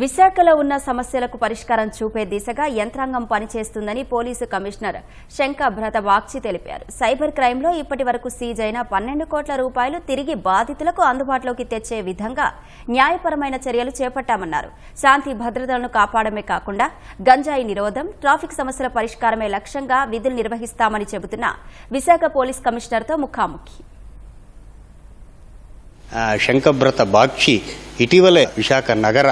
విశాఖలో ఉన్న సమస్యలకు పరిష్కారం చూపే దిశగా యంత్రాంగం పనిచేస్తుందని పోలీసు కమిషనర్ శంక భ్రత బాగ్చి తెలిపారు. సైబర్ క్రైమ్లో ఇప్పటి వరకు సీజ్ అయిన పన్నెండు కోట్ల రూపాయలు తిరిగి బాధితులకు అందుబాటులోకి తెచ్చే విధంగా న్యాయపరమైన చర్యలు చేపట్టామన్నారు. శాంతి భద్రతలను కాపాడమే కాకుండా గంజాయి నిరోధం ట్రాఫిక్ సమస్యల పరిష్కారమే లక్ష్యంగా విధులు నిర్వహిస్తామని చెబుతున్న విశాఖ పోలీస్ కమిషనర్తో ముఖాముఖి. శంకభ్రత బాక్షి ఇటీవలే విశాఖ నగర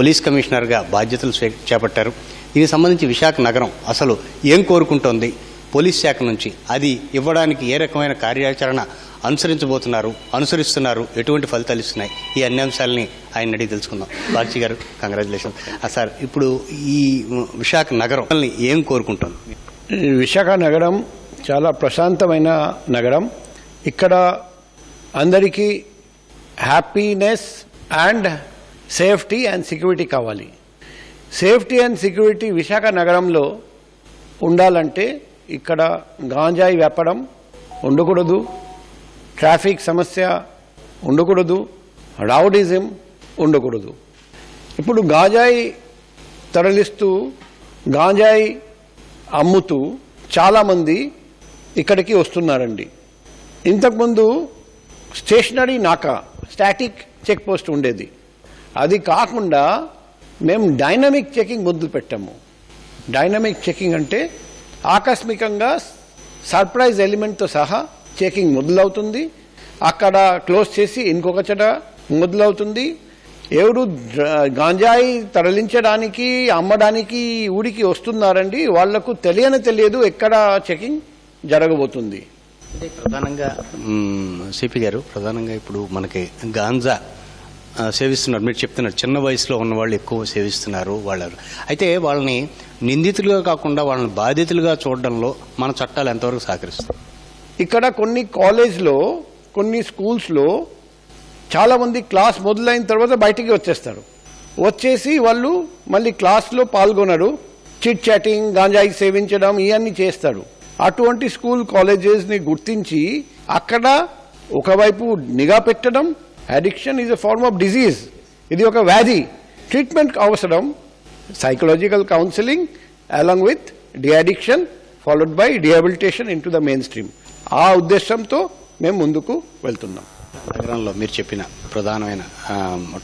పోలీస్ కమిషనర్గా బాధ్యతలు చేపట్టారు. దీనికి సంబంధించి విశాఖ నగరం అసలు ఏం కోరుకుంటోంది? పోలీస్ శాఖ నుంచి అది ఇవ్వడానికి ఏ రకమైన కార్యాచరణ అనుసరించబోతున్నారు అనుసరిస్తున్నారు ఎటువంటి ఫలితాలు ఇస్తున్నాయి? ఈ అన్ని అంశాలని ఆయన అడిగి తెలుసుకుందాం. బాక్షి గారు కంగ్రాచులేషన్ సార్ ఇప్పుడు ఈ విశాఖ నగరం ఏం కోరుకుంటోంది? విశాఖ నగరం చాలా ప్రశాంతమైన నగరం. ఇక్కడ అందరికీ happiness and safety and security కావాలి. సేఫ్టీ అండ్ సెక్యూరిటీ విశాఖ నగరంలో ఉండాలంటే ఇక్కడ గాంజాయి వ్యాపారం ఉండకూడదు ట్రాఫిక్ సమస్య ఉండకూడదు రౌడిజం ఉండకూడదు. ఇప్పుడు గాంజాయి తరలిస్తూ గాంజాయి అమ్ముతూ చాలామంది ఇక్కడికి వస్తున్నారండి. ఇంతకుముందు స్టేషనరీ నాకా స్టాటిక్ చెక్ పోస్ట్ ఉండేది. అది కాకుండా మేము డైనమిక్ చెకింగ్ మొదలు పెట్టాము. డైనమిక్ చెకింగ్ అంటే ఆకస్మికంగా సర్ప్రైజ్ ఎలిమెంట్తో సహా చెకింగ్ మొదలవుతుంది. అక్కడ క్లోజ్ చేసి ఇంకొక చెట మొదలవుతుంది. ఎవరు గాంజాయి తరలించడానికి అమ్మడానికి ఊరికి వస్తున్నారండి వాళ్ళకు తెలియని తెలియదు ఎక్కడ చెకింగ్ జరగబోతుంది. ప్రధానంగా సిపి గారు ప్రధానంగా ఇప్పుడు మనకి గాంజా సేవిస్తున్నారు మీరు చెప్తున్నారు చిన్న వయసులో ఉన్న వాళ్ళు ఎక్కువ సేవిస్తున్నారు వాళ్ళు అయితే వాళ్ళని నిందితులుగా కాకుండా వాళ్ళని బాధితులుగా చూడడంలో మన చట్టాలు ఎంతవరకు సహకరిస్తాయి? ఇక్కడ కొన్ని కాలేజ్లో కొన్ని స్కూల్స్లో చాలా మంది క్లాస్ మొదలైన తర్వాత బయటికి వచ్చేస్తారు. వచ్చేసి వాళ్ళు మళ్ళీ క్లాస్లో పాల్గొనరు. చిట్ చాటింగ్ గాంజాయి సేవించడం ఇవన్నీ చేస్తారు. అటువంటి స్కూల్ కాలేజెస్ని గుర్తించి అక్కడ ఒకవైపు నిఘా పెట్టడం addiction is a form of disease ఇది ఒక వ్యాధి. ట్రీట్మెంట్ అవసరం. Psychological counselling along with de-addiction followed by rehabilitation into the mainstream ఆ ఉద్దేశంతో మేము ముందుకు వెళ్తున్నాం. నగరంలో మీరు చెప్పిన ప్రధానమైన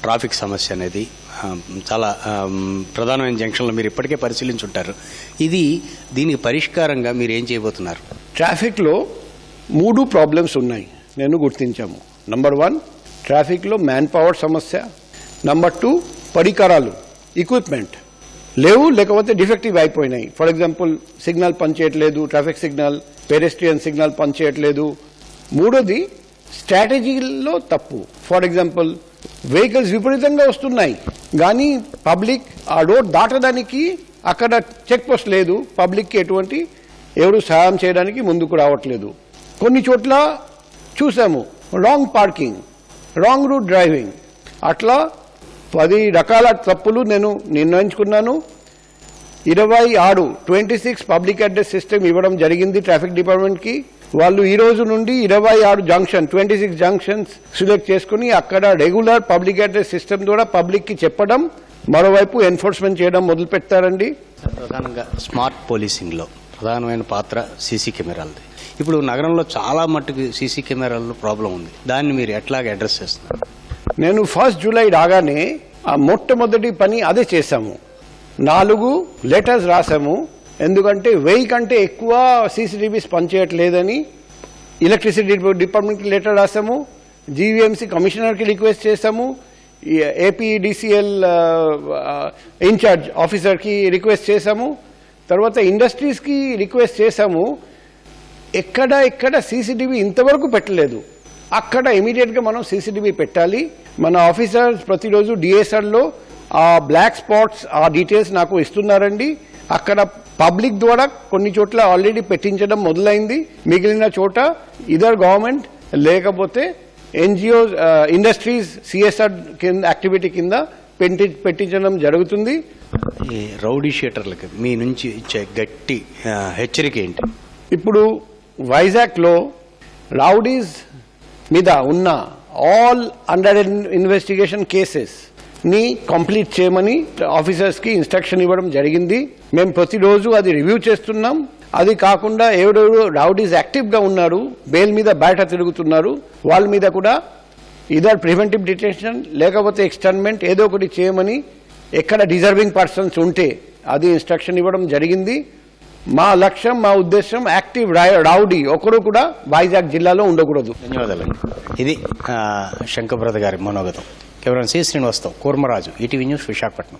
ట్రాఫిక్ సమస్య అనేది చాలా ప్రధానమైన జంక్షన్లో మీరు ఇప్పటికే పరిశీలించుంటారు. ఇది దీనికి పరిష్కారంగా మీరు ఏం చేయబోతున్నారు? ట్రాఫిక్లో మూడు ప్రాబ్లమ్స్ ఉన్నాయి. నేను గుర్తించాము. నంబర్ వన్ ట్రాఫిక్లో మ్యాన్ పవర్ సమస్య. నంబర్ టూ పరికరాలు ఎక్విప్మెంట్ లేవు లేకపోతే డిఫెక్టివ్ అయిపోయినాయి. ఫర్ ఎగ్జాంపుల్ సిగ్నల్ పనిచేయట్లేదు ట్రాఫిక్ సిగ్నల్ పెడెస్ట్రియన్ సిగ్నల్ పనిచేయట్లేదు. మూడోది స్ట్రాటజీలో తప్పు. ఫర్ ఎగ్జాంపుల్ వెహికల్స్ విపరీతంగా వస్తున్నాయి. కానీ పబ్లిక్ ఆ రోడ్ దాటడానికి అక్కడ చెక్ పోస్ట్ లేదు పబ్లిక్కి ఎటువంటి ఎవరు సహాయం చేయడానికి ముందుకు రావట్లేదు. కొన్ని చోట్ల చూసాము wrong parking wrong route driving. అట్లా పది రకాల తప్పులు నేను నిర్ణయించుకున్నాను. ఇరవై ఆరు twenty six public address system ఇవ్వడం జరిగింది ట్రాఫిక్ డిపార్ట్మెంట్కి. వాళ్ళు ఈ రోజు నుండి ఇరవై ఆరు junction twenty six junctions select చేసుకుని అక్కడ రెగ్యులర్ పబ్లిక్ అడ్రస్ సిస్టమ్ ద్వారా పబ్లిక్కి చెప్పడం మరోవైపు ఎన్ఫోర్స్మెంట్ చేయడం మొదలు పెట్టారండి ప్రధానంగా స్మార్ట్ పోలీసింగ్లో. ప్రధానమైన పాత్ర సీసీ కెమెరాలది. ఇప్పుడు నగరంలో చాలా మట్టుకు సీసీ కెమెరాల్లో ప్రాబ్లం ఉంది. దాన్ని మీరు ఎట్లాగ అడ్రస్ చేస్తున్నారు? నేను ఫస్ట్ జూలై రాగానే ఆ మొట్టమొదటి పని అదే చేశాము. నాలుగు లెటర్స్ రాసాము ఎందుకంటే వెయ్యి కంటే ఎక్కువ సీసీటీవీస్ పనిచేయట్లేదని ఎలక్ట్రిసిటీ డిపార్ట్మెంట్కి లెటర్ రాసాము జీవీఎంసీ కమిషనర్కి రిక్వెస్ట్ చేశాము. ఏపీడీసీఎల్ ఇన్ఛార్జ్ ఆఫీసర్కి రిక్వెస్ట్ చేశాము. తర్వాత ఇండస్ట్రీస్కి రిక్వెస్ట్ చేశాము ఎక్కడ ఎక్కడ సీసీటీవీ ఇంతవరకు పెట్టలేదు. అక్కడ ఇమీడియట్గా మనం సీసీటీవీ పెట్టాలి. మన ఆఫీసర్స్ ప్రతిరోజు డిఎస్ఆర్లో ఆ బ్లాక్ స్పాట్స్ ఆ డీటెయిల్స్ నాకు ఇస్తున్నారండి. అక్కడ పబ్లిక్ ద్వారా కొన్ని చోట్ల ఆల్రెడీ పెట్టించడం మొదలైంది. మిగిలిన చోట ఇదర్ గవర్నమెంట్ లేకపోతే ఎన్జిఓ ఇండస్ట్రీస్ సిఎస్ఆర్ కింద యాక్టివిటీ కింద పెట్టి పెట్టించడం జరుగుతుంది. ఈ రౌడీ షీటర్లకి మీ నుంచి ఇచ్చే గట్టి హెచ్చరిక ఏంటి? ఇప్పుడు వైజాగ్లో రౌడీస్ మీద ఉన్న ఆల్ అండర్ ఇన్వెస్టిగేషన్ కేసెస్ని కంప్లీట్ చేయమని ఆఫీసర్స్కి ఇన్స్ట్రక్షన్ ఇవ్వడం జరిగింది. మేము ప్రతిరోజు అది రివ్యూ చేస్తున్నాం. అది కాకుండా ఎవడెవడు రౌడీస్ యాక్టివ్గా ఉన్నారు బెయిల్ మీద బయట తిరుగుతున్నారు వాళ్ళ మీద కూడా ఇదర్ ప్రివెంటివ్ డిటెన్షన్ లేకపోతే ఎక్స్టర్న్మెంట్ ఏదో ఒకటి చేయమని ఎక్కడ డిజర్వింగ్ పర్సన్స్ ఉంటే అది ఇన్స్ట్రక్షన్ ఇవ్వడం జరిగింది. మా లక్ష్యం మా ఉద్దేశం యాక్టివ్ రా- రౌడీ ఒకరు కూడా వైజాగ్ జిల్లాలో ఉండకూడదు. ధన్యవాదాలు. ఇది ఆ, శంకరబ్రత గారి మనోగతం. కెమెరా సి శ్రీనివాస్తో కూర్మరాజు ఈటీవీ న్యూస్ విశాఖపట్నం.